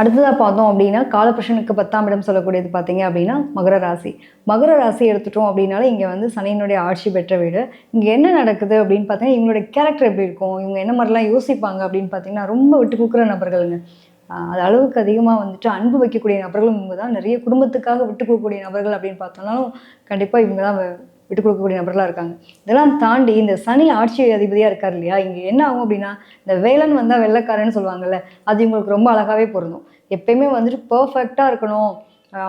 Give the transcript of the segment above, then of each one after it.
அடுத்ததாக பார்த்தோம் அப்படின்னா காலபுருஷனுக்கு பத்தாம் இடம் சொல்லக்கூடியது பார்த்தீங்க அப்படின்னா மகர ராசி. மகர ராசி எடுத்துட்டோம் அப்படின்னாலே இங்கே வந்து சனியினுடைய ஆட்சி பெற்ற வீடு. இங்கே என்ன நடக்குது அப்படின்னு பார்த்தீங்கன்னா இவங்களுடைய கேரக்டர் எப்படி இருக்கும்? இவங்க என்ன மாதிரிலாம் யோசிப்பாங்க அப்படின்னு பார்த்தீங்கன்னா ரொம்ப விட்டு கொடுக்குற நபர்களுங்க. அது அளவுக்கு அதிகமாக வந்துட்டு அன்பு வைக்கக்கூடிய நபர்களும் இவங்க தான். நிறைய குடும்பத்துக்காக விட்டு கொடுக்கக்கூடிய நபர்கள் அப்படின்னு பார்த்தோம்னாலும் கண்டிப்பாக இவங்க தான் விட்டு கொடுக்கக்கூடிய நபர்களாக இருக்காங்க. இதெல்லாம் தாண்டி இந்த சனி ஆட்சி அதிபதியாக இருக்கார் இல்லையா? இங்கே என்ன ஆகும் அப்படின்னா இந்த வேலன் வந்தால் வெள்ளைக்காரன்னு சொல்லுவாங்கல்ல அது இவங்களுக்கு ரொம்ப அழகாகவே பொருந்தும். எப்பயுமே வந்துட்டு பர்ஃபெக்டாக இருக்கணும்.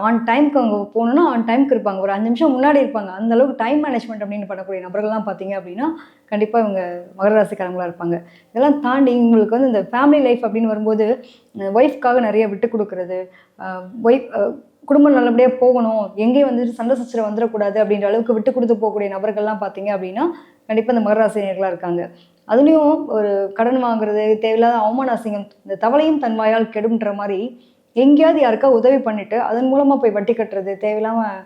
ஆன் டைம்க்கு அவங்க போகணுன்னா ஆன் டைம்க்கு இருப்பாங்க. ஒரு அஞ்சு நிமிஷம் முன்னாடி இருப்பாங்க. அந்த அளவுக்கு டைம் மேனேஜ்மெண்ட் அப்படின்னு பண்ணக்கூடிய நபர்கள்லாம் பார்த்தீங்க அப்படின்னா கண்டிப்பாக இவங்க மகர ராசிக்காரங்களாக இருப்பாங்க. இதெல்லாம் தாண்டி இவங்களுக்கு வந்து இந்த ஃபேமிலி லைஃப் அப்படின்னு வரும்போது ஒய்ஃப்காக நிறைய விட்டு கொடுக்குறது ஒய்ஃப் குடும்பம் நல்லபடியாக போகணும் எங்கேயும் வந்துட்டு சண்டை சச்சரவு வந்துடக்கூடாது அப்படின்ற அளவுக்கு விட்டு கொடுத்து போகக்கூடிய நபர்கள்லாம் பார்த்தீங்க அப்படின்னா கண்டிப்பாக இந்த மகர ராசினியர்களாக இருக்காங்க. அதுலேயும் ஒரு கடன் வாங்குறது தேவையில்லாத அவமான அசிங்கம் இந்த தவளையும் தன்வாயால் கெடுன்ற கெடும்ன்ற மாதிரி எங்கேயாவது யாருக்கா உதவி பண்ணிவிட்டு அதன் மூலமாக போய் வட்டி கட்டுறது தேவையில்லாமல்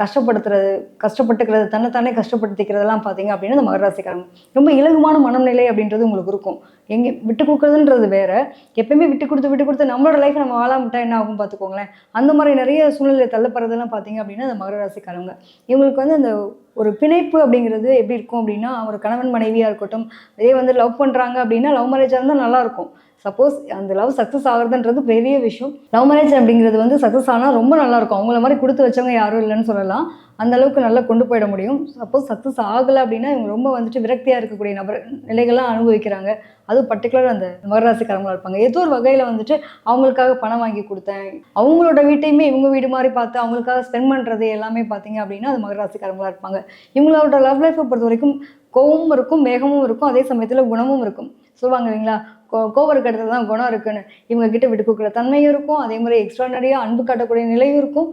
கஷ்டப்படுத்துறது கஷ்டப்பட்டுக்கிறது தன்னைத்தானே கஷ்டப்படுத்திக்கிறதெல்லாம் பார்த்தீங்க அப்படின்னா இந்த மகராசிக்காரங்க ரொம்ப இலகுவான மனநிலை அப்படின்றது உங்களுக்கு இருக்கும். எங்கே விட்டு கொடுக்குறதுன்றது வேற. எப்பயுமே விட்டு கொடுத்து விட்டு கொடுத்து நம்மளோட லைஃப் நம்ம வாழாமட்டா என்ன ஆகும் பார்த்துக்கோங்களேன். அந்த மாதிரி நிறைய சூழ்நிலை தள்ளப்படுறதெல்லாம் பார்த்தீங்க அப்படின்னா இந்த மகர ராசிக்காரங்க. இவங்களுக்கு வந்து அந்த ஒரு பிணைப்பு அப்படிங்கிறது எப்படி இருக்கும் அப்படின்னா ஒரு கணவன் மனைவியாக இருக்கட்டும் இதே வந்து லவ் பண்ணுறாங்க அப்படின்னா லவ் மேரேஜாக இருந்தால் நல்லாயிருக்கும் சப்போஸ் அந்த லவ் சக்ஸஸ் ஆகுறதுன்றது பெரிய விஷயம். லவ் மேரேஜ் அப்படிங்கிறது வந்து சக்ஸஸ் ஆனால் ரொம்ப நல்லாயிருக்கும் அவங்கள மாதிரி கொடுத்து வச்சவங்க யாரும் இல்லைன்னு சொல்லலாம். அந்த அளவுக்கு நல்லா கொண்டு போயிட முடியும். சப்போஸ் சக்ஸஸ் ஆகலை அப்படின்னா இவங்க ரொம்ப வந்துட்டு விரக்தியாக இருக்கக்கூடிய நபர் நிலைகள்லாம் அனுபவிக்கிறாங்க. அதுவும் பர்டிகுலர் அந்த மகராசிக்காரங்களாக இருப்பாங்க. ஏதோ ஒரு வகையில் வந்துட்டு அவங்களுக்காக பணம் வாங்கி கொடுத்தேன். அவங்களோட வீட்டையுமே இவங்க வீடு மாதிரி பார்த்து அவங்களுக்காக ஸ்பெண்ட் பண்ணுறது எல்லாமே பார்த்தீங்க அப்படின்னா அது மகராசிக்காரங்களாக இருப்பாங்க. இவங்களோட லவ் லைஃப்பை பொறுத்த வரைக்கும் கோவமும் இருக்கும் வேகமும் இருக்கும். அதே சமயத்தில் குணமும் இருக்கும். சொல்லுவாங்க இல்லைங்களா? கோ கோவம் தான் குணம் இருக்குன்னு. இவங்க கிட்ட விட்டு கொடுக்குற தன்மையும் இருக்கும். அதே மாதிரி எக்ஸ்ட்ராடனரியாக அன்பு காட்டக்கூடிய நிலையும் இருக்கும்.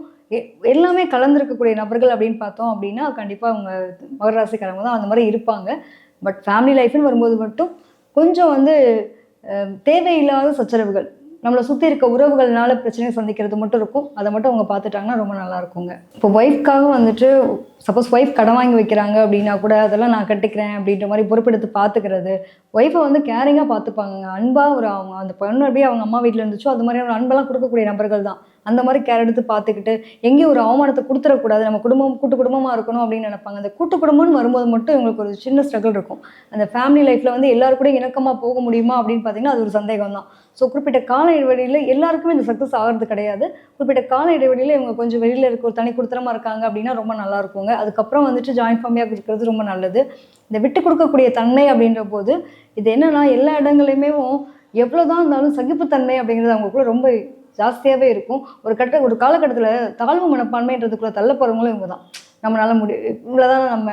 எல்லாமே கலந்துருக்கக்கூடிய நபர்கள் அப்படின்னு பார்த்தோம் அப்படின்னா கண்டிப்பாக அவங்க மகர ராசிக்காரங்க தான் அந்த மாதிரி இருப்பாங்க. பட் ஃபேமிலி லைஃப்னு வரும்போது மட்டும் கொஞ்சம் வந்து தேவையில்லாத சச்சரவுகள். நம்மளை சுற்றி இருக்க உறவுகள்னால பிரச்சனையை சந்திக்கிறது மட்டும் இருக்கும். அதை மட்டும் அவங்க பார்த்துட்டாங்கன்னா ரொம்ப நல்லா இருக்குங்க. இப்போ ஒய்ஃப்காக வந்துட்டு சப்போஸ் ஒய்ஃப் கடன் வாங்கி வைக்கிறாங்க அப்படின்னா கூட அதெல்லாம் நான் கட்டிக்கிறேன் அப்படின்ற மாதிரி பொறுப்பெடுத்து பார்த்துக்கிறது. ஒய்ஃபை வந்து கேரிங்காக பார்த்துப்பாங்க. அன்பாக ஒரு அவங்க அந்த பொண்ணு அப்படியே அவங்க அம்மா வீட்டில் இருந்துச்சோ அது மாதிரி ஒரு அன்பெல்லாம் கொடுக்கக்கூடிய நபர்கள் தான். அந்த மாதிரி கேர் எடுத்து பார்த்துக்கிட்டு எங்கேயும் ஒரு அவமானத்தை கொடுத்துடக்கூடாது. நம்ம குடும்பம் கூட்டு குடும்பமாக இருக்கணும் அப்படின்னு நினைப்பாங்க. அந்த கூட்டு குடும்பம்னு வரும்போது மட்டும் இவங்களுக்கு ஒரு சின்ன ஸ்ட்ரகிள் இருக்கும். அந்த ஃபேமிலி லைஃப்பில் வந்து எல்லாரு கூட இணக்கமாக போக முடியுமா அப்படின்னு பார்த்தீங்கன்னா அது ஒரு சந்தேகம் தான். ஸோ குறிப்பிட்ட கால இடைவெளியில் எல்லாருக்குமே இந்த சக்ஸஸ் ஆகிறது கிடையாது. குறிப்பிட்ட கால இடைவெளியில் இவங்க கொஞ்சம் வெளியில் இருக்க ஒரு தனி கொடுத்தனமா இருக்காங்க அப்படின்னா ரொம்ப நல்லா இருக்குங்க. அதுக்கப்புறம் வந்துட்டு ஜாயின்ட் ஃபேமிலியாக இருக்கிறது ரொம்ப நல்லது. இந்த விட்டு கொடுக்கக்கூடிய தன்மை அப்படின்ற போது இது என்னன்னா எல்லா இடங்களையுமே எவ்வளோதான் இருந்தாலும் சகிப்புத்தன்மை அப்படிங்கிறது அவங்களுக்குள்ள ரொம்ப ஜாஸ்தியாகவே இருக்கும். ஒரு கட்ட ஒரு காலகட்டத்தில் தாழ்வு மனப்பான்மைன்றதுக்குள்ளே தள்ள போகிறவங்களும் இவங்க தான் நம்மளால முடி இவ்வளோதான் நம்ம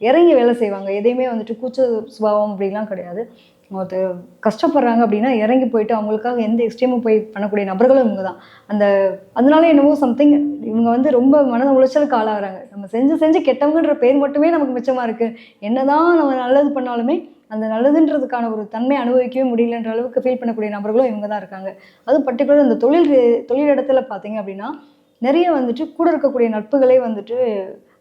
இறங்கி வேலை செய்வாங்க. எதையுமே வந்துட்டு கூச்ச சுபாவம் அப்படிலாம் கிடையாது. ஒருத்தர் கஷ்டப்படுறாங்க அப்படின்னா இறங்கி போயிட்டு அவங்களுக்காக எந்த எக்ஸ்ட்ரீமும் போய் பண்ணக்கூடிய நபர்களும் இவங்க தான் அந்த அதனால என்னவோ சம்திங் இவங்க வந்து ரொம்ப மன உளைச்சலுக்கு ஆளாகிறாங்க. நம்ம செஞ்சு செஞ்சு கெட்டவங்கன்ற பேர் மட்டுமே நமக்கு மிச்சமாக இருக்குது என்ன தான் நம்ம நல்லது பண்ணாலுமே அந்த நல்லதுன்றதுக்கான ஒரு தன்மை அனுபவிக்கவே முடியலன்ற அளவுக்கு ஃபீல் பண்ணக்கூடிய நபர்களும் இவங்க தான் இருக்காங்க அதுவும் பர்டிகுலர் இந்த தொழில் தொழில் இடத்துல பார்த்தீங்க அப்படின்னா நிறைய வந்துட்டு கூட இருக்கக்கூடிய நட்புகளே வந்துட்டு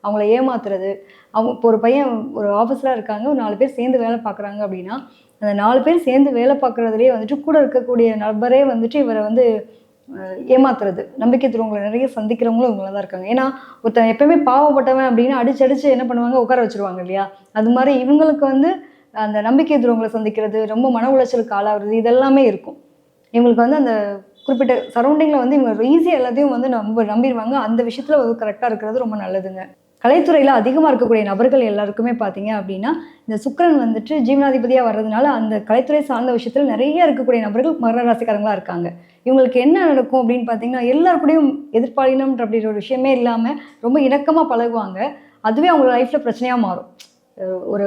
அவங்கள ஏமாத்துறது. அவங்க இப்போ ஒரு பையன் ஒரு ஆஃபீஸில் இருக்காங்க ஒரு நாலு பேர் சேர்ந்து வேலை பார்க்குறாங்க அப்படின்னா அந்த நாலு பேர் சேர்ந்து வேலை பார்க்குறதுலேயே வந்துட்டு கூட இருக்கக்கூடிய நபரே வந்துட்டு இவரை வந்து ஏமாத்துறது. நம்பிக்கை துறவங்களை நிறைய சந்திக்கிறவங்களும் இவங்கள தான் இருக்காங்க. ஏன்னா ஒருத்தன் எப்பயுமே பாவப்பட்டவன் அப்படின்னு அடிச்சு அடிச்சு என்ன பண்ணுவாங்க? உட்கார வச்சிருவாங்க இல்லையா? அது மாதிரி இவங்களுக்கு வந்து அந்த நம்பிக்கை துறவங்களை சந்திக்கிறது ரொம்ப மன உளைச்சலுக்கு ஆளாகிறது இதெல்லாமே இருக்கும். இவங்களுக்கு வந்து அந்த குறிப்பிட்ட சரௌண்டிங்கில் வந்து இவங்க ஈஸியாக எல்லாத்தையும் வந்து நம்ப நம்பிடுவாங்க. அந்த விஷயத்தில் கரெக்டாக இருக்கிறது ரொம்ப நல்லதுங்க. கலைத்துறையில் அதிகமாக இருக்கக்கூடிய நபர்கள் எல்லாருக்குமே பார்த்தீங்க அப்படின்னா இந்த சுக்கிரன் வந்துட்டு ஜீவனாதிபதியாக வர்றதுனால அந்த கலைத்துறை சார்ந்த விஷயத்தில் நிறைய இருக்கக்கூடிய நபர்கள் மகர ராசிக்காரங்களா இருக்காங்க. இவங்களுக்கு என்ன நடக்கும் அப்படின்னு பார்த்தீங்கன்னா எல்லார் கூடயும் எதிர்பாலினம்ன்ற அப்படின்ற ஒரு விஷயமே இல்லாமல் ரொம்ப இணக்கமாக பழகுவாங்க. அதுவே அவங்க லைஃப்பில் பிரச்சனையாக மாறும். ஒரு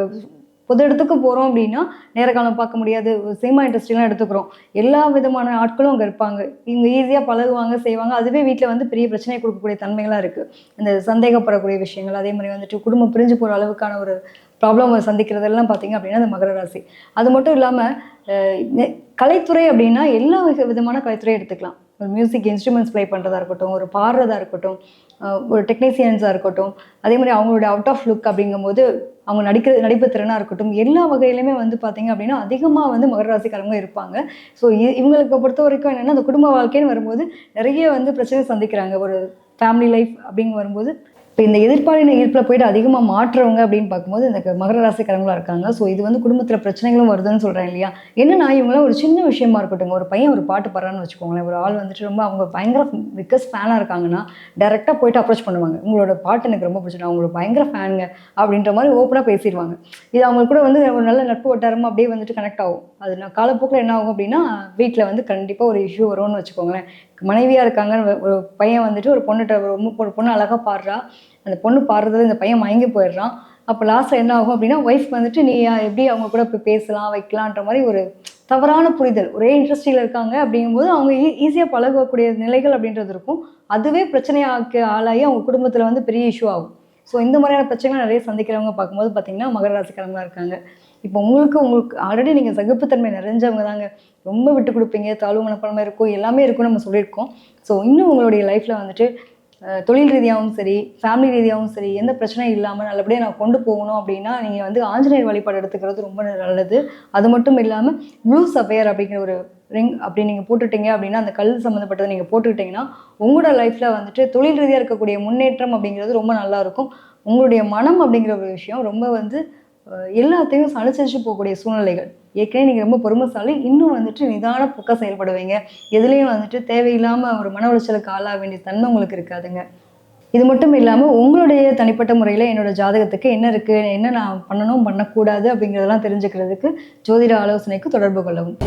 பொது இடத்துக்கு போகிறோம் அப்படின்னா நேர காலம் பார்க்க முடியாது. ஒரு சினிமா இண்டஸ்ட்ரிலாம் எடுத்துக்கிறோம். எல்லா விதமான ஆட்களும் அங்கே இருப்பாங்க. இவங்க ஈஸியாக பழகுவாங்க செய்வாங்க. அதுவே வீட்டில் வந்து பெரிய பிரச்சனை கொடுக்கக்கூடிய தன்மைகளாக இருக்குது இந்த சந்தேகப்படக்கூடிய விஷயங்கள் அதே மாதிரி வந்துட்டு குடும்பம் பிரிஞ்சு போகிற அளவுக்கான ஒரு ப்ராப்ளம் சந்திக்கிறதெல்லாம் பார்த்தீங்க அப்படின்னா அந்த மகர ராசி. அது மட்டும் இல்லாமல் கலைத்துறை அப்படின்னா எல்லா வித- விதமான கலைத்துறையும் எடுத்துக்கலாம். ஒரு மியூசிக் இன்ஸ்ட்ருமெண்ட்ஸ் ப்ளே பண்ணுறதா இருக்கட்டும் ஒரு பாடுறதா இருக்கட்டும் ஒரு டெக்னீசியன்ஸாக இருக்கட்டும் அதே மாதிரி அவங்களோட அவுட் ஆஃப் லுக் அப்படிங்கும்போது அவங்க நடிக்கிற நடிப்பு திறனாக இருக்கட்டும் எல்லா வகையிலுமே வந்து பார்த்திங்க அப்படின்னா அதிகமாக வந்து மகர ராசிக்காரங்க இருப்பாங்க. ஸோ இவங்களுக்கு பொறுத்த வரைக்கும் என்னென்னா அந்த குடும்ப வாழ்க்கைன்னு வரும்போது நிறைய வந்து பிரச்சனை சந்திக்கிறாங்க. ஒரு ஃபேமிலி லைஃப் அப்படிங்க வரும்போது இப்போ இந்த எதிர்பாலின ஈர்ப்பில் போயிட்டு அதிகமாக மாற்றுறவங்க அப்படின்னு பார்க்கும்போது இந்த மகர ராசிக்காரங்களா இருக்காங்க. ஸோ இது வந்து குடும்பத்தில் பிரச்சனைகளும் வருதுன்னு சொல்கிறேன் இல்லையா? என்னன்னா இவங்களாம் ஒரு சின்ன விஷயமா இருக்கட்டும் ஒரு பையன் ஒரு பாட்டு பாடுறான்னு வச்சுக்கோங்களேன். ஒரு ஆள் வந்துட்டு ரொம்ப அவங்க பயங்கர பிக்கஸ்ட் ஃபேனாக இருக்காங்கன்னா டேரெக்டாக போயிட்டு அப்ரோச் பண்ணுவாங்க. உங்களோட பாட்டு எனக்கு ரொம்ப பிடிச்சிடும் அவங்களோட பயங்கர ஃபேனுங்க அப்படின்ற மாதிரி ஓப்பனாக பேசிடுவாங்க. இது அவங்க கூட வந்து ஒரு நல்ல நட்பு வட்டாரமாக அப்படியே வந்துட்டு கனெக்ட் ஆகும். அது நான் காலப்போக்கில் என்ன ஆகும் அப்படின்னா வீட்டில் வந்து கண்டிப்பாக ஒரு இஷ்யூ வரும்னு வச்சுக்கோங்களேன். மனைவியாக இருக்காங்கன்னு ஒரு பையன் வந்துட்டு ஒரு பொண்ணுகிட்ட ரொம்ப ஒரு பொண்ணு அழகாக பாடுறா. அந்த பொண்ணு பாடுறதுல இந்த பையன் மயங்கி போயிடுறான். அப்போ லாஸ்ட்டில் என்ன ஆகும் அப்படின்னா ஒய்ஃப் வந்துட்டு நீ எப்படி அவங்க கூட போய் பேசலாம் வைக்கலான்ற மாதிரி ஒரு தவறான புரிதல் ஒரே இன்ட்ரெஸ்டில் இருக்காங்க. அப்படிங்கும்போது அவங்க ஈ ஈஸியாக பழகக்கூடிய நிலைகள் அப்படின்றது இருக்கும். அதுவே பிரச்சனையாக ஆளாகி அவங்க குடும்பத்தில் வந்து பெரிய இஷ்யூ ஆகும். ஸோ இந்த மாதிரியான பிரச்சனைகள் நிறைய சந்திக்கிறவங்க பார்க்கும்போது பார்த்தீங்கன்னா மகர ராசிக்காரங்களா இருக்காங்க. இப்போ உங்களுக்கு உங்களுக்கு ஆல்ரெடி நீங்கள் சகிப்புத்தன்மை நிறைஞ்சவங்க தாங்க ரொம்ப விட்டு கொடுப்பீங்க தாழ்வு மனப்பான்மை இருக்கும் எல்லாமே இருக்கும் நம்ம சொல்லியிருக்கோம். ஸோ இன்னும் உங்களுடைய லைஃப்பில் வந்துட்டு தொழில் ரீதியாகவும் சரி ஃபேமிலி ரீதியாகவும் சரி எந்த பிரச்சனையும் இல்லாமல் நல்லபடியாக நான் கொண்டு போகணும் அப்படின்னா நீங்கள் வந்து ஆஞ்சநேயர் வழிபாடு எடுத்துக்கிறது ரொம்ப நல்லது. அது மட்டும் இல்லாமல் ப்ளூ சஃபையர் அப்படிங்கிற ஒரு ரிங் அப்படி நீங்கள் போட்டுட்டீங்க அப்படின்னா அந்த கல் சம்மந்தப்பட்டதை நீங்கள் போட்டுக்கிட்டிங்கன்னா உங்களோட லைஃப்பில் வந்துட்டு தொழில் ரீதியாக இருக்கக்கூடிய முன்னேற்றம் அப்படிங்கிறது ரொம்ப நல்லாயிருக்கும் உங்களுடைய மனம் அப்படிங்கிற ஒரு விஷயம் ரொம்ப வந்து எல்லாத்தையும் அனுசரித்து போகக்கூடிய சூழ்நிலைகள். ஏற்கனவே நீங்கள் ரொம்ப பொறுமைசாலி இன்னும் வந்துட்டு நிதான பக்கம் செயல்படுவீங்க. எதுலேயும் வந்துட்டு தேவையில்லாமல் ஒரு மன உளைச்சலுக்கு ஆளாக வேண்டிய தன்மை உங்களுக்கு இருக்காதுங்க. இது மட்டும் இல்லாமல் உங்களுடைய தனிப்பட்ட முறையில் என்னோட ஜாதகத்துக்கு என்ன இருக்குது என்ன நான் பண்ணணும் பண்ணக்கூடாது அப்படிங்கிறதெல்லாம் தெரிஞ்சுக்கிறதுக்கு ஜோதிட ஆலோசனைக்கு தொடர்பு கொள்ளவும்.